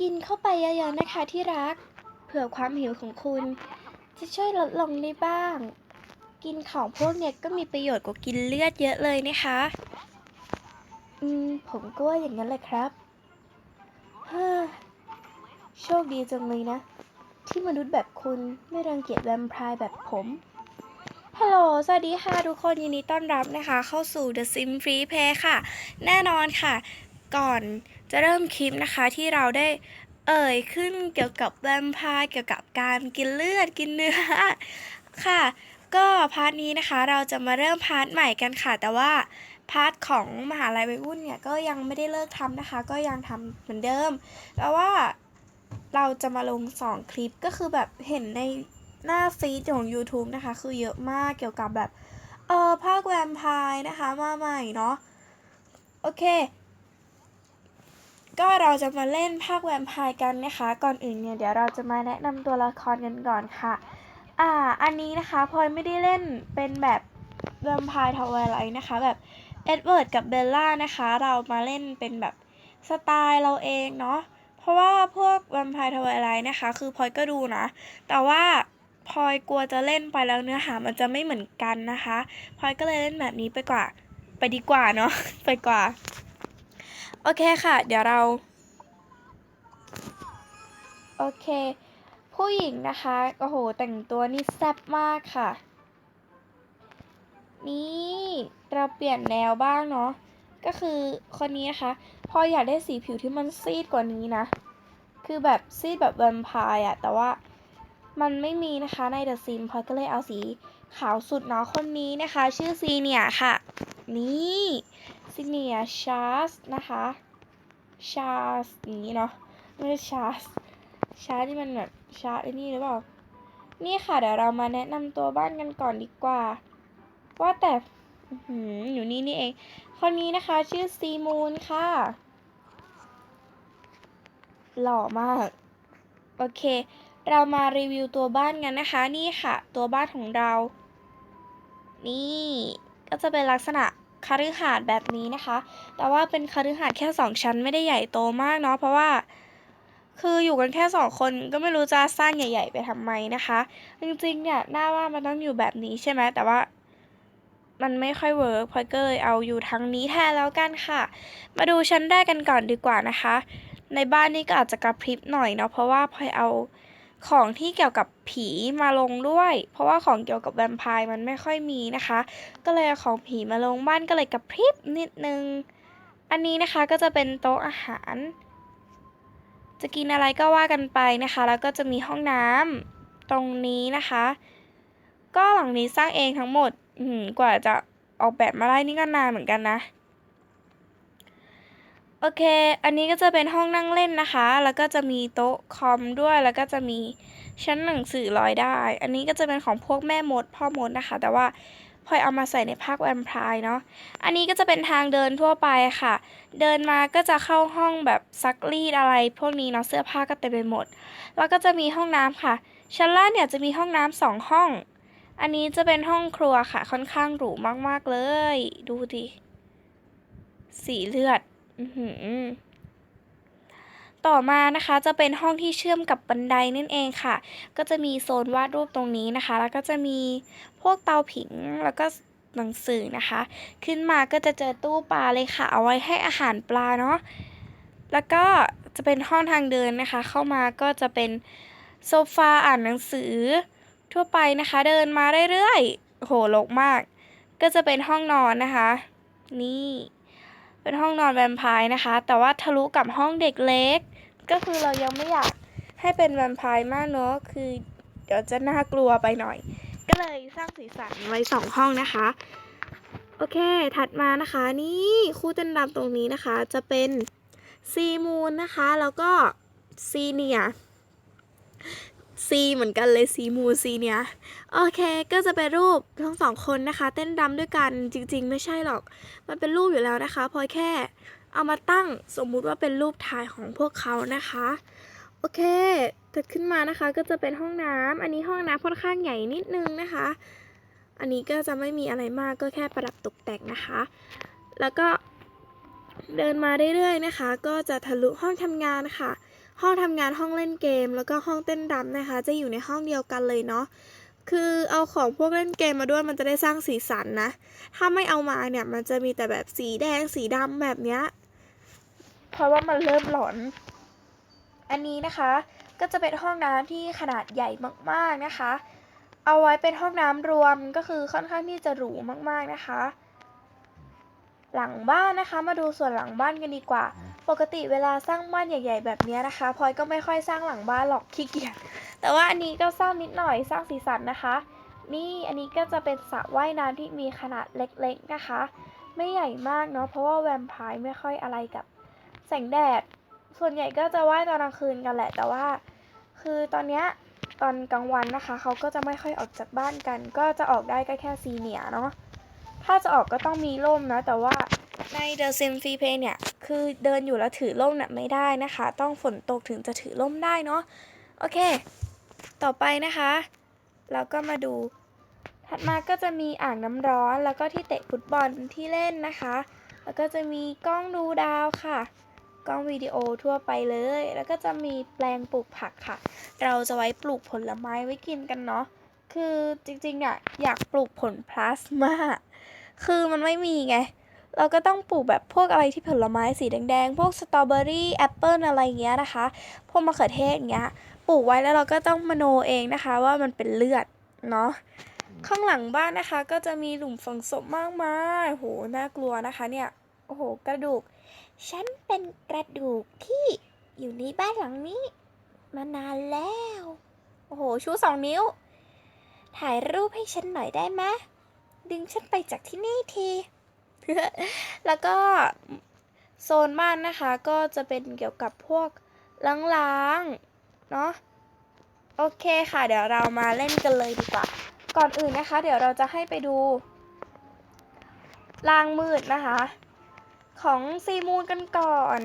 กินเข้าไปเยอะๆนะคะที่รัก เผื่อความหิวของคุณ จะช่วยลดลงได้บ้าง กินของพวกเนี้ยก็มีประโยชน์กว่ากินเลือดเยอะเลยนะคะ อืม ผมก็ว่าอย่างนั้นแหละครับฮ่าโชคดีจังเลยนะ ที่มนุษย์แบบคุณไม่รังเกียจแวมไพร์แบบผมฮัลโหล สวัสดีค่ะ ทุกคนยินดีต้อนรับนะคะ เข้าสู่ The Sim Free Play ค่ะ แน่นอนค่ะ ก่อนจะเริ่มคลิปนะคะที่เราได้เอ่ยขึ้นเกี่ยวกับแวมพร์เกี่ยวกับการกินเลือดกินเนื้อค่ะ ก็พาร์ทนี้นะคะเราจะมาเริ่มพาร์ทใหม่กันค่ะ แต่ว่าพาร์ทของมหาลัยวัยรุ่นเนี่ยก็ยังไม่ได้เลิกทำนะคะ ก็ยังทำเหมือนเดิมแต่ว่าเราจะมาลง 2 คลิปก็คือแบบเห็นในหน้าฟีดของ YouTube นะคะ คือเยอะมากเกี่ยวกับแบบ เออภาคแวมไพร์นะคะ มาใหม่เนาะโอเค ก็เราจะมาเล่นภาคแวมไพร์กันนะคะ ก่อนอื่นเนี่ยเดี๋ยวเราจะมาแนะนำตัวละครกันก่อนค่ะ อ่า อันนี้นะคะพลอยไม่ได้เล่นเป็นแบบแวมไพร์ทาวเวอร์ไลท์นะคะ แบบเอ็ดเวิร์ดกับเบลล่านะคะ เรามาเล่นเป็นแบบสไตล์เราเองเนาะ เพราะว่าพวกแวมไพร์ทาวเวอร์ไลท์นะคะ คือพลอยก็ดูนะ แต่ว่าพลอยกลัวจะเล่นไปแล้วเนื้อหามันจะไม่เหมือนกันนะคะพลอยก็เลยเล่นแบบนี้ไปกว่า ไปดีกว่าเนาะ ไปกว่า โอเคค่ะ เดี๋ยวเรา โอเค ผู้หญิงนะคะ โอ้โห แต่งตัวนี่แซ่บมากค่ะ นี่เราเปลี่ยนแนวบ้างเนาะ ก็คือคนนี้นะคะ พออยากได้สีผิวที่มันซีดกว่านี้นะ คือแบบซีดแบบแวมไพร์อะแต่ว่ามันไม่มีนะคะในเดอะซิมพอยก็เลยเอาสีขาวสุดเนาะคนนี้นะคะ ชื่อซีเนี่ยค่ะ นี่ ซีเนียชาร์สนะคะชาร์สอย่างนี้เนาะไม่ใช่ชาร์สชาร์จที่มันแบบชาร์จไอ้นี่หรือเปล่านี่ค่ะเดี๋ยวเรามาแนะนำตัวบ้านกันก่อนดีกว่า ว่าแต่หืออยู่นี่นี่เอง คนนี้นะคะชื่อซีมูนค่ะ หล่อมาก โอเค เรามารีวิวตัวบ้านกันนะคะ นี่ค่ะ ตัวบ้านของเรา นี่ ก็จะเป็นลักษณะ คฤหาสน์แบบนี้นะคะ แต่ว่าเป็นคฤหาสน์แค่สองชั้นไม่ได้ใหญ่โตมากเนาะเพราะว่า คืออยู่กันแค่สองคนก็ไม่รู้จะสร้างใหญ่ ๆ ไปทำไมนะคะ จริงๆเนี่ยหน้าว่ามันต้องอยู่แบบนี้ใช่ไหมแต่ว่ามันไม่ค่อยเวิร์กพอยก็เลยเอาอยู่ทั้งนี้แทนแล้วกันค่ะ มาดูชั้นแรกกันก่อนดีกว่านะคะ ในบ้านนี้ก็อาจจะกระพริบหน่อยเนาะเพราะว่าพอยเอา ของที่เกี่ยวกับผีมาลงด้วย เพราะว่าของเกี่ยวกับแวมไพร์มันไม่ค่อยมีนะคะ ก็เลยเอาของผีมาลงบ้านก็เลยกระพริบนิดนึง อันนี้นะคะก็จะเป็นโต๊ะอาหาร จะกินอะไรก็ว่ากันไปนะคะ แล้วก็จะมีห้องน้ำตรงนี้นะคะ ก็หลังนี้สร้างเองทั้งหมดกว่าจะออกแบบมาได้นี่ก็นานเหมือนกันนะ โอเค อันนี้ก็จะเป็นห้องนั่งเล่นนะคะ แล้วก็จะมีโต๊ะคอมด้วย แล้วก็จะมีชั้นหนังสือลอยได้ อันนี้ก็จะเป็นของพวกแม่มดพ่อมดนะคะ แต่ว่าพลอยเอามาใส่ในภาคแวมไพร์เนาะ อันนี้ก็จะเป็นทางเดินทั่วไปค่ะ เดินมาก็จะเข้าห้องแบบซักรีดอะไร พวกนี้เนาะเสื้อผ้าก็เต็มไปหมด แล้วก็จะมีห้องน้ำค่ะ ชั้นล่างเนี่ยจะมีห้องน้ำสองห้อง อันนี้จะเป็นห้องครัวค่ะ ค่อนข้างหรูมากๆเลย ดูดิ สีเลือด ต่อมานะคะจะเป็นห้องที่เชื่อมกับบันไดนั่นเองค่ะ ก็จะมีโซนวาดรูปตรงนี้นะคะ แล้วก็จะมีพวกเตาผิงแล้วก็หนังสือนะคะ ขึ้นมาก็จะเจอตู้ปลาเลยค่ะ เอาไว้ให้อาหารปลาเนาะแล้วก็จะเป็นห้องทางเดินนะคะ เข้ามาก็จะเป็นโซฟาอ่านหนังสือ ทั่วไปนะคะ เดินมาเรื่อยๆโอ้โหรกมาก ก็จะเป็นห้องนอนนะคะ นี่ เป็นห้องนอนแวมไพร์นะคะ แต่ว่าทะลุกับห้องเด็กเล็ก ก็คือเรายังไม่อยากให้เป็นแวมไพร์มากเนอะคือเดี๋ยวจะน่ากลัวไปหน่อย ก็เลยสร้างสีสันไว้สองห้องนะคะ โอเค ถัดมานะคะ นี่คู่เต้นรำตรงนี้นะคะ จะเป็นซีมูนนะคะ แล้วก็ซีเนีย ซีเหมือนกันเลยซีมูนซีเนียโอเค ก็จะเป็นรูปทั้งสองคนนะคะ เต้นรำด้วยกันจริง ๆ ไม่ใช่หรอก มันเป็นรูปอยู่แล้วนะคะพอยแค่เอามาตั้งสมมุติว่าเป็นรูปถ่ายของพวกเขานะคะ โอเคถัดขึ้นมานะคะก็จะเป็นห้องน้ำอันนี้ห้องน้ำค่อนข้างใหญ่นิดนึงนะคะ อันนี้ก็จะไม่มีอะไรมากก็แค่ประดับตกแต่งนะคะ แล้วก็เดินมาเรื่อยๆนะคะ ก็จะทะลุห้องทำงานค่ะ ห้องทำงานห้องเล่นเกม แล้วก็ห้องเต้นรำนะคะ จะอยู่ในห้องเดียวกันเลยเนาะคือเอาของพวกเล่นเกมมาด้วยมันจะได้สร้างสีสันนะ ถ้าไม่เอามาเนี่ยมันจะมีแต่แบบสีแดงสีดำแบบเนี้ยเพราะว่ามันเริ่มหลอน อันนี้นะคะก็จะเป็นห้องน้ำที่ขนาดใหญ่มากๆนะคะ เอาไว้เป็นห้องน้ำรวมก็คือค่อนข้างที่จะหรูมากๆนะคะ หลังบ้านนะคะ มาดูส่วนหลังบ้านกันดีกว่า ปกติเวลาสร้างบ้านใหญ่ ๆ แบบนี้นะคะพลอยก็ไม่ค่อยสร้างหลังบ้านหรอกขี้เกียจแต่ว่าอันนี้ก็สร้างนิดหน่อยสร้างสีสันนะคะ นี่อันนี้ก็จะเป็นสระว่ายน้ำที่มีขนาดเล็กๆนะคะ ไม่ใหญ่มากเนาะเพราะว่าแวมไพร์ไม่ค่อยอะไรกับแสงแดด ส่วนใหญ่ก็จะว่ายตอนกลางคืนกันแหละ แต่ว่า คือตอนเนี้ยตอนกลางวันนะคะเขาก็จะไม่ค่อยออกจากบ้านกัน ก็จะออกได้ก็แค่ซีเนียเนาะถ้าจะออกก็ต้องมีร่มนะ แต่ว่า ใน The Sim Free Play เนี่ย คือเดินอยู่แล้วถือร่มน่ะไม่ได้นะคะ ต้องฝนตกถึงจะถือร่มได้เนาะ โอเค ต่อไปนะคะ เราก็มาดู ถัดมาก็จะมีอ่างน้ำร้อน แล้วก็ที่เตะฟุตบอลที่เล่นนะคะ แล้วก็จะมีกล้องดูดาวค่ะ กล้องวิดีโอทั่วไปเลย แล้วก็จะมีแปลงปลูกผักค่ะ เราจะไว้ปลูกผลไม้ไว้กินกันเนาะ คือจริงๆเนี่ยอยากปลูกผลพลาสมาคือมันไม่มีไง เราก็ต้องปลูกแบบพวกอะไรที่ผลไม้สีแดงๆ พวกสตรอเบอรี่แอปเปิลอะไรเงี้ยนะคะ พวกมะเขือเทศเงี้ย ปลูกไว้แล้วเราก็ต้องมโนเองนะคะ ว่ามันเป็นเลือดเนาะ ข้างหลังบ้านนะคะ ก็จะมีหลุมฝังศพมากมายโห น่ากลัวนะคะเนี่ย โอ้โห กระดูก ฉันเป็นกระดูกที่อยู่ในบ้านหลังนี้ มานานแล้ว โอ้โห ชูสองนิ้ว ถ่ายรูปให้ฉันหน่อยได้ไหมดึงฉันไปจากที่นี่ที แล้วก็โซนบ้านนะคะก็จะเป็นเกี่ยวกับพวกล้างๆ เนาะโอเคค่ะ เดี๋ยวเรามาเล่นกันเลยดีกว่า ก่อนอื่นนะคะ เดี๋ยวเราจะให้ไปดูล่างมืดนะคะ ของซีมูนกันก่อน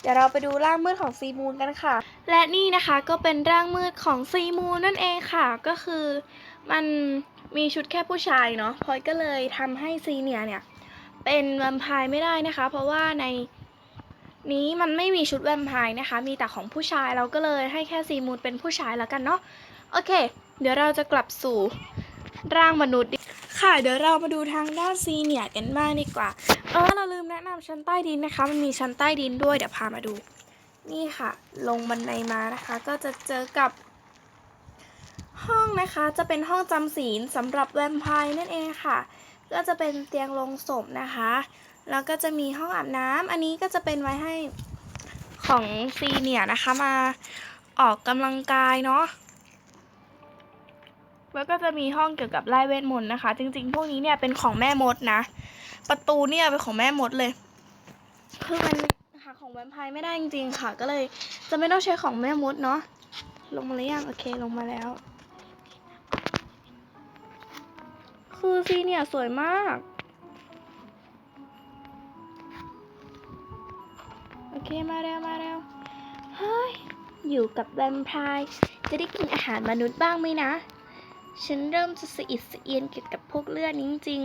เดี๋ยวเราไปดูร่างมืดของซีมูนกันค่ะ และนี่นะคะก็เป็นร่างมืดของซีมูนนั่นเองค่ะ ก็คือมันมีชุดแค่ผู้ชายเนาะพอยก็เลยทำให้ซีเนียเนี่ย เป็นแวมไพร์ไม่ได้นะคะ เพราะว่าในนี้มันไม่มีชุดแวมไพร์นะคะ มีแต่ของผู้ชายเราก็เลยให้แค่ซีมูนเป็นผู้ชายแล้วกันเนาะโอเค เดี๋ยวเราจะกลับสู่ร่างมนุษย์ดิค่ะ เดี๋ยวเรามาดูทางด้านซีเนียร์กันบ้างดีกว่า เออเราลืมแนะนำชั้นใต้ดินนะคะ มันมีชั้นใต้ดินด้วยเดี๋ยวพามาดู นี่ค่ะ ลงบันไดมานะคะ ก็จะเจอกับห้องนะคะจะเป็นห้องจำศีลสำหรับแวมไพร์นั่นเองค่ะ ก็จะเป็นเตียงลงศพนะคะ แล้วก็จะมีห้องอาบน้ำอันนี้ก็จะเป็นไว้ให้ของซีเนียร์นะคะมาออกกำลังกายเนาะแล้วก็จะมีห้องเกี่ยวกับไล่เวทมนต์นะคะ จริงๆ พวกนี้เนี่ยเป็นของแม่มดนะ ประตูเนี่ยเป็นของแม่มดเลย คือมันหาของแวมไพร์ไม่ได้จริงๆค่ะ ก็เลยจะไม่ต้องใช้ของแม่มดเนาะลงมาหรือยังโอเคลงมาแล้ว คือซีเนี่ยสวยมาก โอเคมาแล้วมาแล้วเฮ้ย อยู่กับแวมไพร์จะได้กินอาหารมนุษย์บ้างไหมนะ ฉันเริ่มจะสะอิดสะเอียนเกี่ยวกับพวกเลือดนี้จริง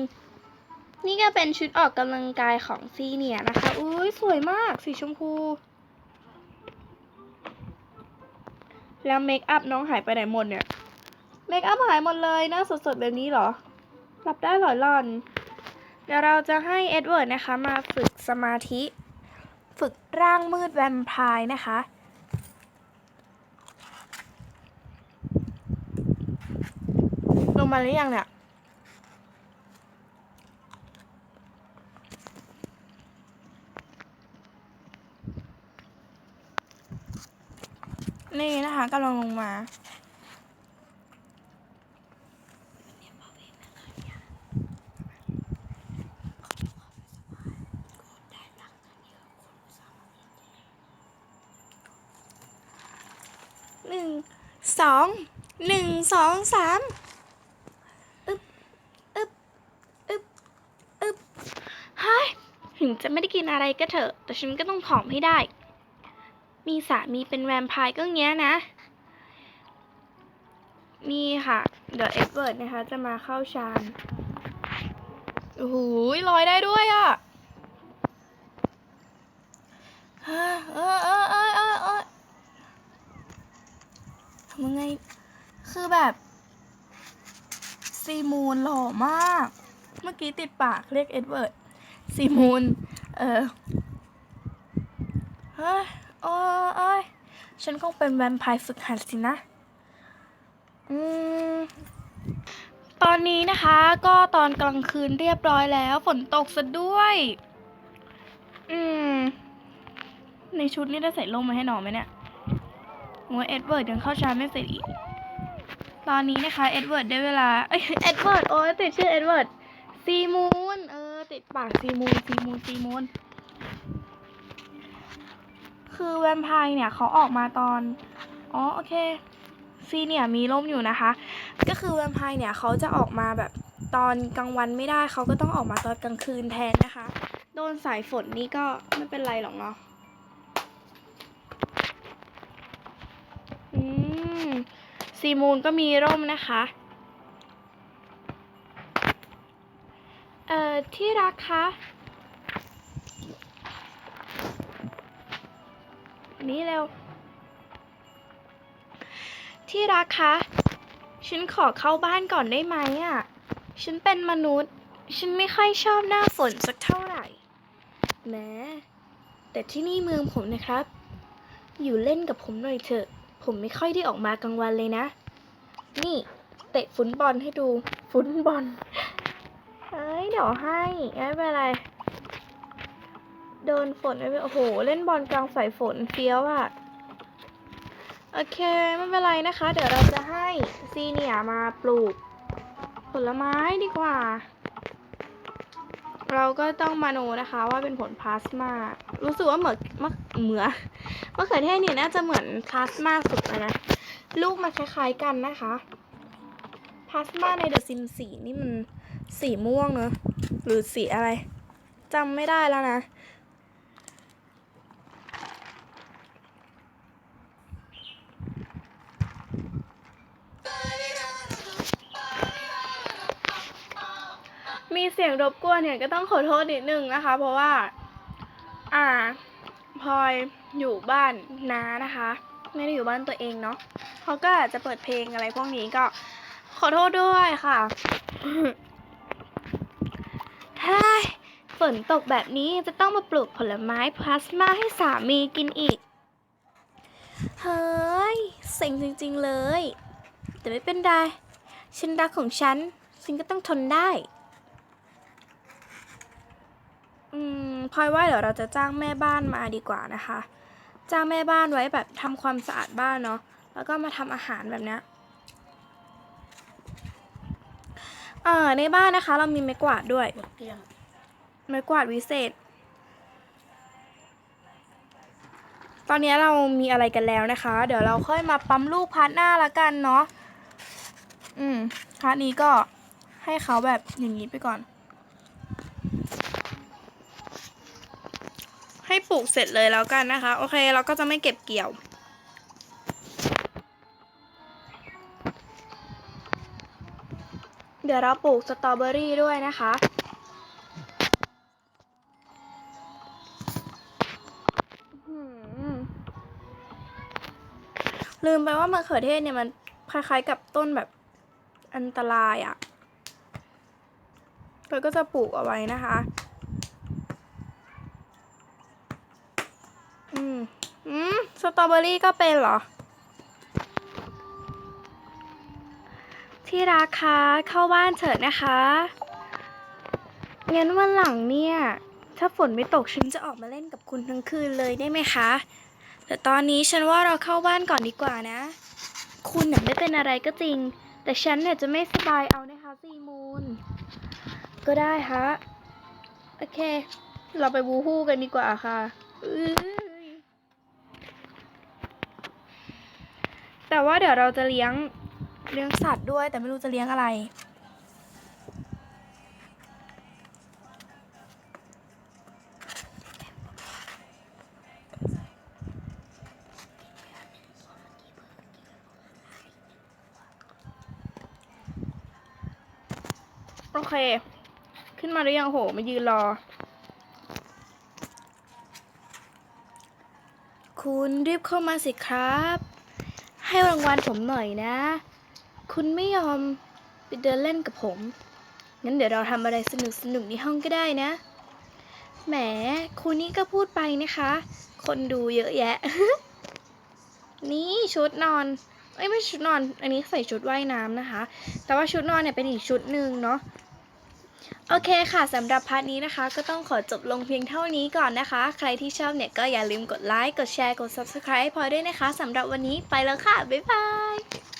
ๆ นี่ก็เป็นชุดออกกำลังกายของซีเนียนะคะ อุ้ยสวยมากสีชมพู แล้วเมคอัพน้องหายไปไหนหมดเนี่ยเมคอัพหายหมดเลยหน้าสดๆแบบนี้เหรอ หลับได้หรอหล่อน เดี๋ยวเราจะให้เอ็ดเวิร์ดนะคะ มาฝึกสมาธิ ฝึกร่างมืดแวมไพร์นะคะ ลงมาหรือยังเนี่ยนี่นะคะกำลังลงมา หนึ่ง สอง หนึ่ง ส องสามอึบอึบอึบอึบเฮ้ยถึงจะไม่ได้กินอะไรก็เถอะ แต่ฉันก็ต้องผอมให้ได้ มีสามีเป็นแวมไพร์ก็เงี้ยนะ นี่ค่ะ เดี๋ยวเอ็ดเวิร์ดนะคะ จะมาเข้าฌานโอ้โหลอยได้ด้วยอะ่ะเฮ้ยเอยเอยเอยเอยเอยทำยังไง คือแบบ ซีมูนหล่อมาก เมื่อกี้ติดปากเรียกเอ็ดเวิร์ดซีมูนเออเฮ้ยโอ้ยฉันคงเป็นแวมไพร์ฝึกหัดสินะ อืม ตอนนี้นะคะก็ตอนกลางคืนเรียบร้อยแล้ว ฝนตกซะด้วย อืม ในชุดนี้ได้ใส่ร่มมาให้น้องไหมเนี่ยว่าเอ็ดเวิร์ดยังเข้าชาร์จไม่เสร็จอีก ตอนนี้นะคะเอ็ดเวิร์ดได้เวลา เอ้ยเอ็ดเวิร์ดโอ้ติดชื่อเอ็ดเวิร์ดซีมูนเออ ติดปากซีมูนซีมูนซีมูนคือแวมไพร์เนี่ยเขาออกมาตอน อ๋อ โอเค ซีเนี่ยมีร่มอยู่นะคะ ก็คือแวมไพร์เนี่ยเขาจะออกมาแบบตอนกลางวันไม่ได้เขาก็ต้องออกมาตอนกลางคืนแทนนะคะ โดนสายฝนนี่ก็ไม่เป็นไรหรอกเนาะ อืม ซีมูนก็มีร่มนะคะเอ่อที่รักคะนี่เร็ว ที่รักคะฉันขอเข้าบ้านก่อนได้ไหมอะ ฉันเป็นมนุษย์ ฉันไม่ค่อยชอบหน้าฝนสักเท่าไหร่แม้แต่ที่นี่เมืองผมนะครับ อยู่เล่นกับผมหน่อยเถอะ ผมไม่ค่อยได้ออกมากลางวันเลยนะ นี่เตะฟุตบอลให้ดู ฟุตบอล เอ้ยเดี๋ยวให้ไม่เป็นไร โดนฝนไม่เป็นโอ้โห เล่นบอลกลางสายฝนเฟี้ยวอะโอเค ไม่เป็นไรนะคะ เดี๋ยวเราจะให้ซีเนียร์มาปลูก ผลไม้ดีกว่า เราก็ต้องมาโนนะคะว่าเป็นผลพลาสมา รู้สึกว่าเหมือนมะเหมือมะเขือเทศเนี่ยน่าจะเหมือนพลาสมาสุดเลยนะ ลูกมันคล้ายๆกันนะคะพลาสมาในเดอะซิมสีนี่มันสีม่วงเนอะหรือสีอะไรจำไม่ได้แล้วนะ มี เสียงรบกวนเนี่ยก็ต้องขอโทษนิดนึงนะคะ เพราะว่า อ่าพลอยอยู่บ้านน้านะคะ ไม่ได้อยู่บ้านตัวเองเนาะเขาก็อาจจะเปิดเพลงอะไรพวกนี้ก็ขอโทษด้วยค่ะเฮ้ยฝนตกแบบนี้จะต้องมาปลูกผลไม้พลาสมาให้สามีกินอีก เฮ้ยเซ็งจริง ๆ เลย แต่ไม่เป็นไร ฉันรักของฉัน ฉันก็ต้องทนได้ อืมพลอยว่าเดี๋ยวเราจะจ้างแม่บ้านมาดีกว่านะคะ จ้างแม่บ้านไว้แบบทำความสะอาดบ้านเนาะ แล้วก็มาทำอาหารแบบเนี้ยเอ่อในบ้านนะคะ เรามีไม้กวาดด้วย ไม้กวาดวิเศษ ตอนนี้เรามีอะไรกันแล้วนะคะ เดี๋ยวเราค่อยมาปั๊มลูกพาร์ทหน้าละกันเนาะ อืมพาร์ทนี้ก็ให้เขาแบบอย่างนี้ไปก่อน ให้ปลูกเสร็จเลยแล้วกันนะคะ โอเคเราก็จะไม่เก็บเกี่ยว เดี๋ยวเราปลูกสตรอเบอรี่ด้วยนะคะลืมไปว่ามะเขือเทศเนี่ยมันคล้ายๆกับต้นแบบอันตรายอะ่ะเราก็จะปลูกเอาไว้นะคะ อืม อืม สตรอเบอรี่ก็เป็นเหรอ ที่ราคาเข้าบ้านเถิดนะคะงั้นวันหลังเนี่ย ถ้าฝนไม่ตกฉันจะออกมาเล่นกับคุณทั้งคืนเลยได้ไหมคะ แต่ตอนนี้ฉันว่าเราเข้าบ้านก่อนดีกว่านะ คุณน่ะไม่เป็นอะไรก็จริง แต่ฉันเนี่ยจะไม่สบายเอานะคะซีมูนก็ได้ฮะ โอเค เราไปบูฮู้กันดีกว่าค่ะอื้อ แต่ว่าเดี๋ยวเราจะเลี้ยงเลี้ยงสัตว์ด้วย แต่ไม่รู้จะเลี้ยงอะไร โอเค ขึ้นมาหรือยังโหมายืนรอ คุณรีบเข้ามาสิครับ ให้รางวัลผมหน่อยนะ คุณไม่ยอมไปเดินเล่นกับผม งั้นเดี๋ยวเราทำอะไรสนุกสนุกในห้องก็ได้นะ แหมคุณนี่ก็พูดไปนะคะ คนดูเยอะแยะ นี่ชุดนอนเอ้ยไม่ชุดนอน อันนี้ใส่ชุดว่ายน้ำนะคะ แต่ว่าชุดนอนเนี่ยเป็นอีกชุดหนึ่งเนาะ โอเคค่ะสำหรับพาร์ทนี้นะคะ ก็ต้องขอจบลงเพียงเท่านี้ก่อนนะคะ ใครที่ชอบเนี่ยก็อย่าลืมกดไลค์ กดแชร์ กด subscribe พอด้วยนะคะสำหรับวันนี้ไปแล้วค่ะ บ๊ายบาย